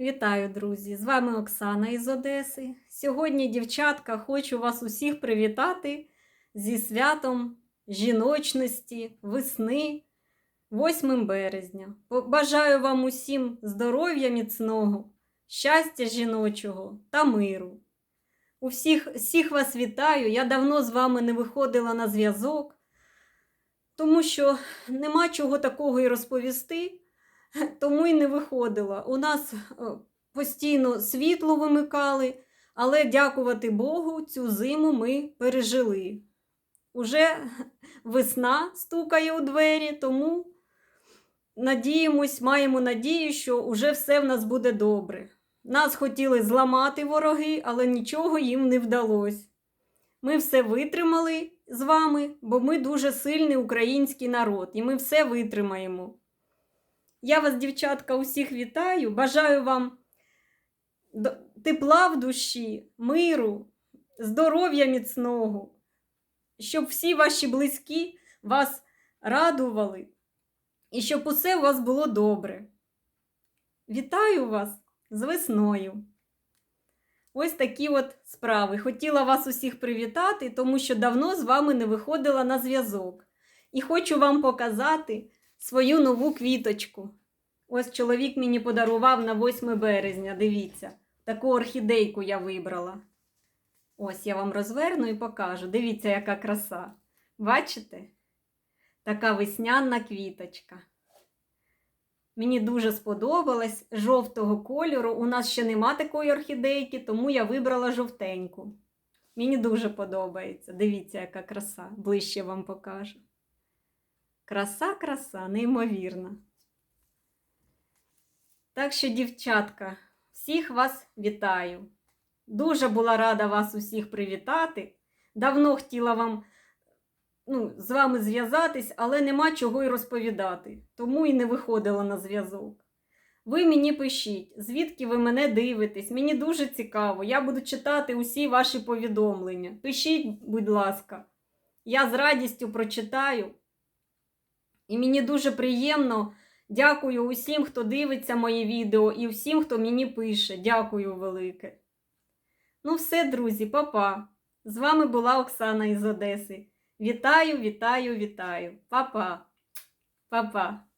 Вітаю, друзі! З вами Оксана із Одеси. Сьогодні, дівчатка, хочу вас усіх привітати зі святом жіночності, весни, 8 березня. Бажаю вам усім здоров'я міцного, щастя жіночого та миру. У всіх, всіх вас вітаю. Я давно з вами не виходила на зв'язок, тому що нема чого такого і розповісти. Тому й не виходила. У нас е, постійно світло вимикали, але дякувати Богу, цю зиму ми пережили. Уже весна стукає у двері, тому надіємось, маємо надію, що уже все в нас буде добре. Нас хотіли зламати вороги, але нічого їм не вдалося. Ми все витримали з вами, бо ми дуже сильний український народ, і ми все витримаємо. Я вас, дівчатка, усіх вітаю. Бажаю вам тепла в душі, миру, здоров'я міцного, щоб всі ваші близькі вас радували і щоб усе у вас було добре. Вітаю вас з весною. Ось такі от справи. Хотіла вас усіх привітати, тому що давно з вами не виходила на зв'язок. І хочу вам показати свою нову квіточку. Ось чоловік мені подарував на 8 березня. Дивіться, таку орхідейку я вибрала. Ось я вам розверну і покажу. Дивіться, яка краса. Бачите? Така весняна квіточка. Мені дуже сподобалась жовтого кольору. У нас ще нема такої орхідейки, тому я вибрала жовтеньку. Мені дуже подобається. Дивіться, яка краса. Ближче вам покажу. Краса, краса, неймовірна. Так що, дівчатка, всіх вас вітаю. Дуже була рада вас усіх привітати. Давно хотіла вам ну, з вами зв'язатись, але нема чого й розповідати, тому і не виходила на зв'язок. Ви мені пишіть, звідки ви мене дивитесь. Мені дуже цікаво. Я буду читати усі ваші повідомлення. Пишіть, будь ласка, я з радістю прочитаю. І мені дуже приємно. Дякую усім, хто дивиться мої відео, і всім, хто мені пише. Дякую велике. Ну, все, друзі, па-па. З вами була Оксана із Одеси. Вітаю, вітаю, вітаю. Па-па. Па-па.